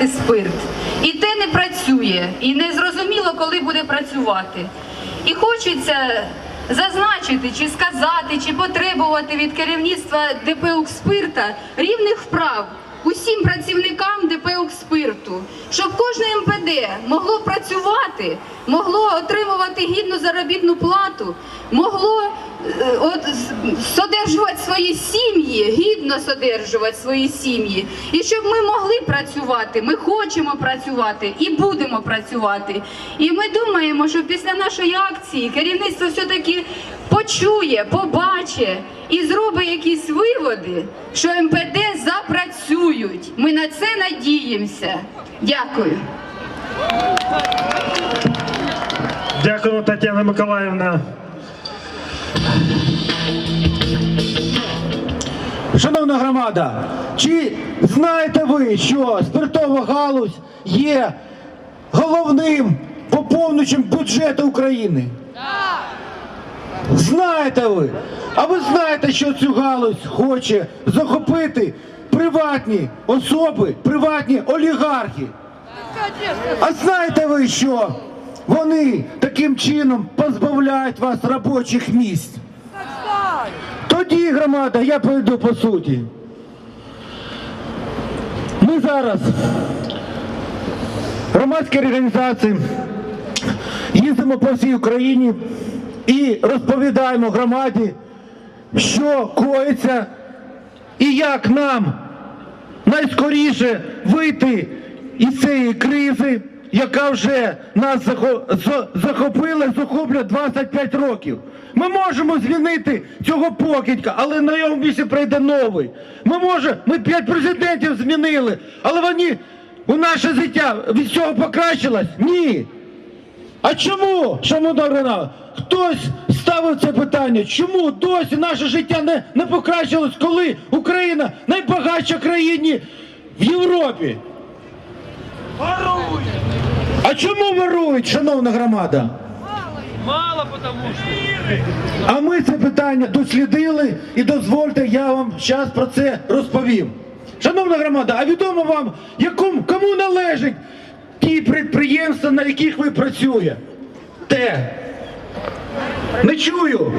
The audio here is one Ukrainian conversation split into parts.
спирт. І те не працює, і не зрозуміло, коли буде працювати. І хочеться зазначити, чи сказати, чи потребувати від керівництва ДП «Укрспирта» рівних вправ усім працівникам ДП «Укрспирту», щоб кожне МПД могло працювати, могло отримувати гідну заробітну плату, могло от, содержувати свої сім'ї, гідно содержувати свої сім'ї. І щоб ми могли працювати, ми хочемо працювати і будемо працювати. І ми думаємо, що після нашої акції керівництво все-таки почує, побачить і зробить якісь виводи, що МПД запрацюють. Ми на це надіємося. Дякую. Дякуємо, Тетяна Миколаївна. Шановна громада, чи знаєте ви, що спиртова галузь є головним поповнюючим бюджету України? Знаєте ви? А ви знаєте, що цю галузь хоче захопити приватні особи, приватні олігархи? А знаєте ви, що вони таким чином позбавляють вас робочих місць? Тоді, громада, я пойду по суті. Ми зараз, громадські організації, їздимо по всій Україні і розповідаємо громаді, що коїться і як нам найскоріше вийти із цієї кризи, яка вже нас захопила, захоплює 25 років. Ми можемо змінити цього покидька, але на його місці прийде новий. Ми може, ми п'ять президентів змінили, але вони у наше життя від цього покращилось? Ні. А чому, шановна Грана, хтось ставив це питання? Чому досі наше життя не, не покращилось, коли Україна найбагатша країна в Європі? А чому ворують, шановна громада? Мало потому что. А ми це питання дослідили і дозвольте, я вам зараз про це розповім. Шановна громада, а відомо вам, якому, кому належать ті підприємства, на яких ви працюєте? Те. Не чую.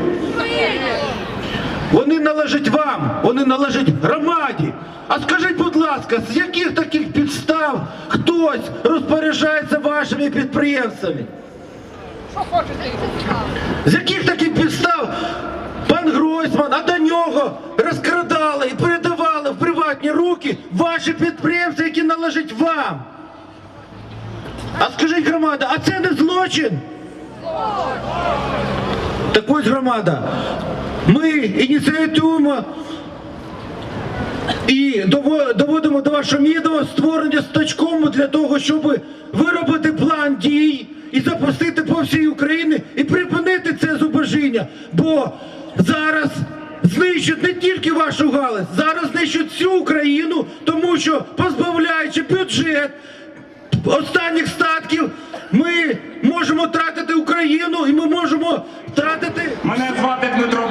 Вони належать вам, вони належать громаді. А скажіть, будь ласка, з яких таких підстав хтось розпоряджається вашими підприємствами? З яких таких підстав пан Гройсман, а до нього розкрадали і передавали в приватні руки ваші підприємства, які належать вам? А скажіть, громада, а це не злочин? Так ось громада. Ми ініціюємо і доводимо до вашого відома створення стачкому для того, щоб виробити план дій і запустити по всій Україні і припинити це зубожіння. Бо зараз знищують не тільки вашу галузь, зараз знищують всю Україну, тому що позбавляючи бюджет останніх статків, ми можемо тратити Україну і ми можемо тратити Мене звати Дмитро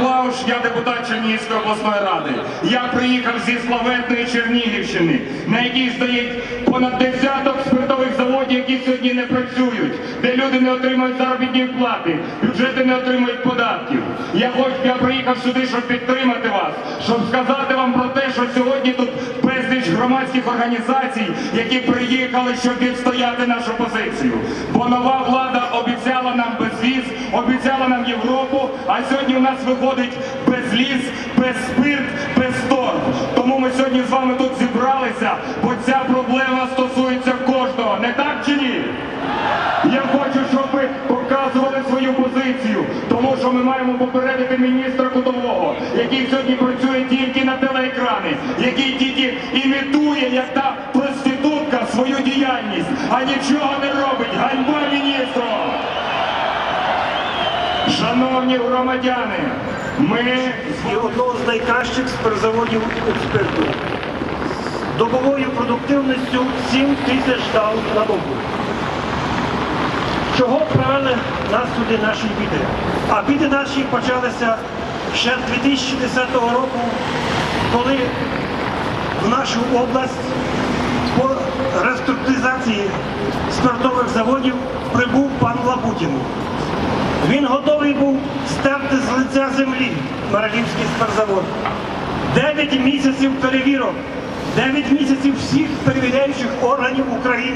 обласної ради. Я приїхав зі славетної Чернігівщини, на якій стоїть понад десяток спиртових заводів, які сьогодні не працюють, де люди не отримують заробітні плати, бюджети не отримують податків. Я хочу, я приїхав сюди, щоб підтримати вас, щоб сказати вам про те, що сьогодні тут безліч громадських організацій, які приїхали, щоб відстояти нашу позицію. Бо нова влада обіцяла нам безвіз, обіцяла нам Європу, а сьогодні у нас виходить безліз, без спирт, без торг. Тому ми сьогодні з вами тут зібралися, бо ця проблема стосується кожного. Не так чи ні? Я хочу, щоб ви позицію, тому що ми маємо попередити міністра Кутового, який сьогодні працює тільки на телеекрани, який тільки імітує, як та проститутка, свою діяльність, а нічого не робить. Ганьба міністру! Шановні громадяни, ми і одного з найкращих спиртзаводів експерту. Добовою продуктивністю 7 тисяч тонн на добу. Чого привели нас сюди наші біди? А біди наші почалися ще з 2010 року, коли в нашу область по реструктуризації спиртових заводів прибув пан Лабутін. Він готовий був стерти з лиця землі Маралівський спиртзавод. Дев'ять місяців перевірок, дев'ять місяців всіх перевіряючих органів України.